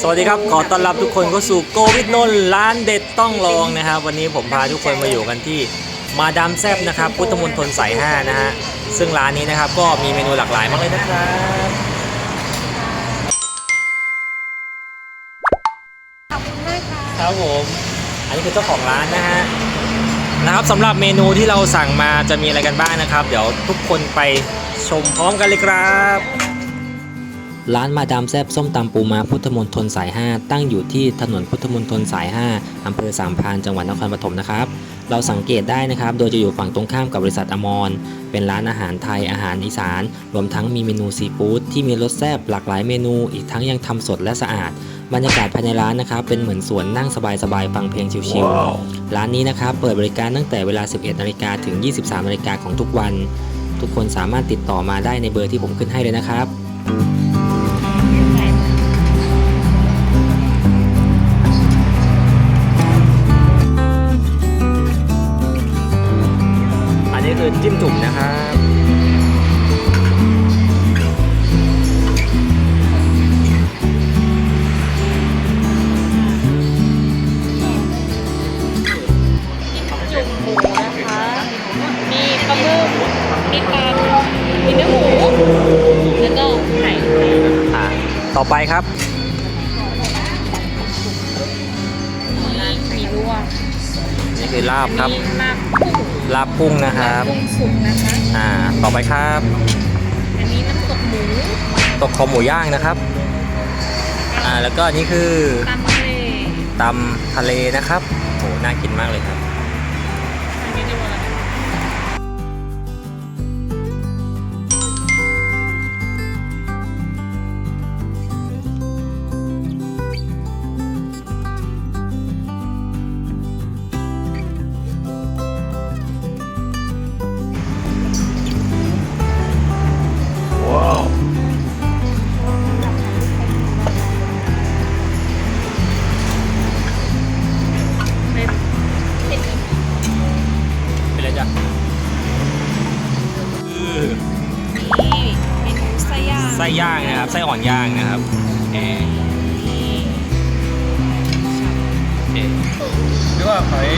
สวัสดีครับ ขอต้อนรับทุกคนเข้าสู่โกวิดนนร้านเด็ดต้องลองนะครับ วันนี้ผมพาทุกคนมาอยู่กันที่มาดามแซบนะครับ พุทธมณฑลสาย5นะฮะ ซึ่งร้านนี้นะครับก็มีเมนูหลากหลายมากเลยนะครับ ขอบคุณมากค่ะครับผม อันนี้คือเจ้าของร้านนะฮะ นะครับสำหรับเมนูที่เราสั่งมาจะมีอะไรกันบ้างนะครับ เดี๋ยวทุกคนไปชมพร้อมกันเลยครับ ร้านมาดามแซบส้มตำปูม้าพุทธมณฑลสาย 5 ตั้งอยู่ที่ถนนพุทธมณฑลสาย 5 อำเภอสามพรานจังหวัดนครปฐมนะครับ เราสังเกตได้นะครับ โดยจะอยู่ฝั่งตรงข้ามกับบริษัทอมร เป็นร้านอาหารไทยอาหารอีสาน รวมทั้งมีเมนูซีฟู้ดที่มีรสแซ่บหลากหลายเมนู อีกทั้งยังทำสดและสะอาด บรรยากาศภายในร้านนะครับ เป็นเหมือนสวนนั่งสบายๆฟังเพลงชิลๆ ร้านนี้นะครับ เปิดบริการตั้งแต่เวลา 11นาฬิกาถึง 23นาฬิกาของทุกวัน ทุกคนสามารถติดต่อมาได้ในเบอร์ที่ผมขึ้นให้เลยนะครับ ต่อไปครับมีลวกนี่คือลาบครับมีมากกุ้งลาบกุ้งนะครับกุ้งสุกนะคะอ่าต่อไปครับ อันนี้น้ำตกหมูตกคอหมูย่างนะครับอ่าแล้วก็อันนี่คือตำทะเลตำทะเลนะครับโหน่ากินมากเลยครับ ย่างไส้ย่างนะครับ ไส้อ่อนย่างนะครับแอร์นี่เอหรือว่าหอย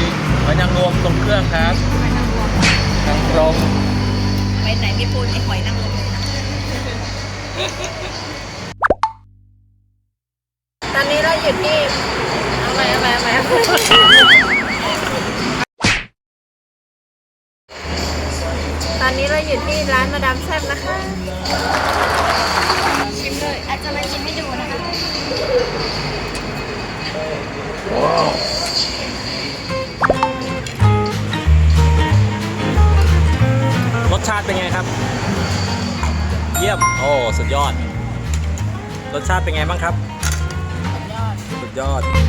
หอยนางรมตรงเครื่องครับหอยนางรมนางรมไปไหนไม่พูดไอ้หอยนางรมเลยนะตอนนี้เราอยู่ที่เอาไปเอาไปเอาไปเอาไปตอนนี้เราอยู่ที่ร้านมาดามแซ่บนะคะ จจะมาชิมให้ดูนะคะรสชาติเป็นไงครับ เยี่ยม โอ้ สุดยอด รสชาติเป็นไงบ้างครับ สุดยอดเรา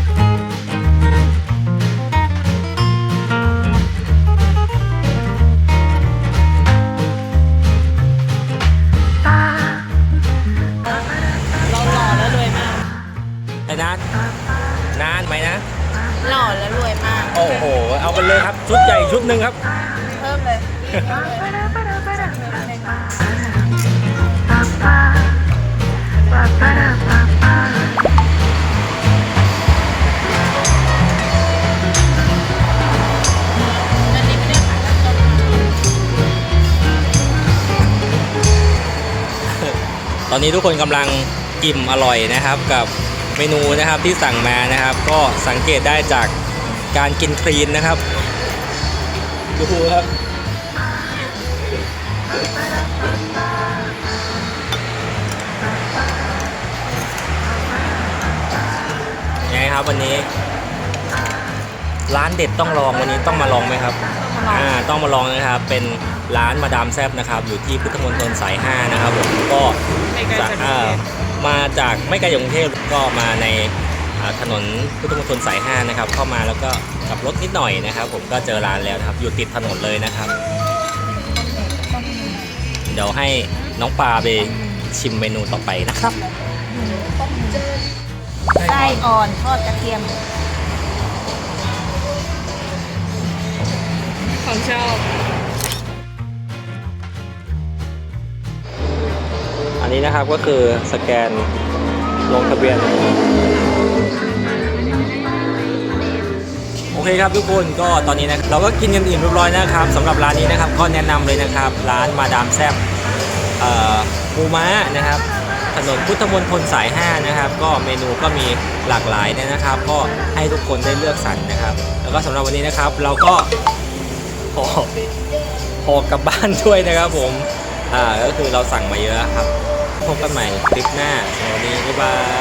อ้โห เอาไปเลยครับ ชุดใหญ่ชุดหนึ่งครับ เพิ่มเลยอันนี้ไม่ได้ขายแล้วต้นตอนนี้ทุกคนกำลังอิ่มอร่อยนะครับ กับเมนูนะครับที่สั่งมานะครับ ก็สังเกตได้จาก การกินคลีนนะครับ ดูครับยังไงครับวันนี้ ร้านเด็ดต้องลองวันนี้ต้องมาลองไหมครับอ่าต้องมาลองนะครับ เป็นร้านมาดามแซบนะครับอยู่ที่พุทธมณฑลสาย5นะครับผมก็ไม่ไกลจากกรุงเทพอ่ามาจากไม่ไกลจากกรุงเทพก็มาในอ่า ถนนพุทธมณฑลสาย5นะครับเข้ามาแล้วก็ขับรถนิดหน่อยนะครับ ผมก็เจอร้านแล้วนะครับ อยู่ติดถนนเลยนะครับ เดี๋ยวให้น้องปลาไปชิมเมนูต่อไปนะครับไส้อ่อนทอดกระเทียม ของชอบ อันนี้นะครับก็คือสแกนลงทะเบียน อเคครับทุกคนก็ตอนนี้นะเราก็กินกันอิ่มเรียบร้อยนะครับสำหรับร้านนี้นะครับก็แนะนำเลยนะครับ ร้านมาดามแซบเอ่อปูม้านะครับ ถนนพุทธมณฑลสาย 5 นะครับ ก็เมนูก็มีหลากหลายนะครับ ก็ให้ทุกคนได้เลือกสรรนะครับ แล้วก็สำหรับวันนี้นะครับ เราก็ขอขอกลับบ้านด้วยนะครับผมอ่าก็คือเราสั่งมาเยอะครับพบกันใหม่คลิปหน้าสวันนี้บ๊ายบาย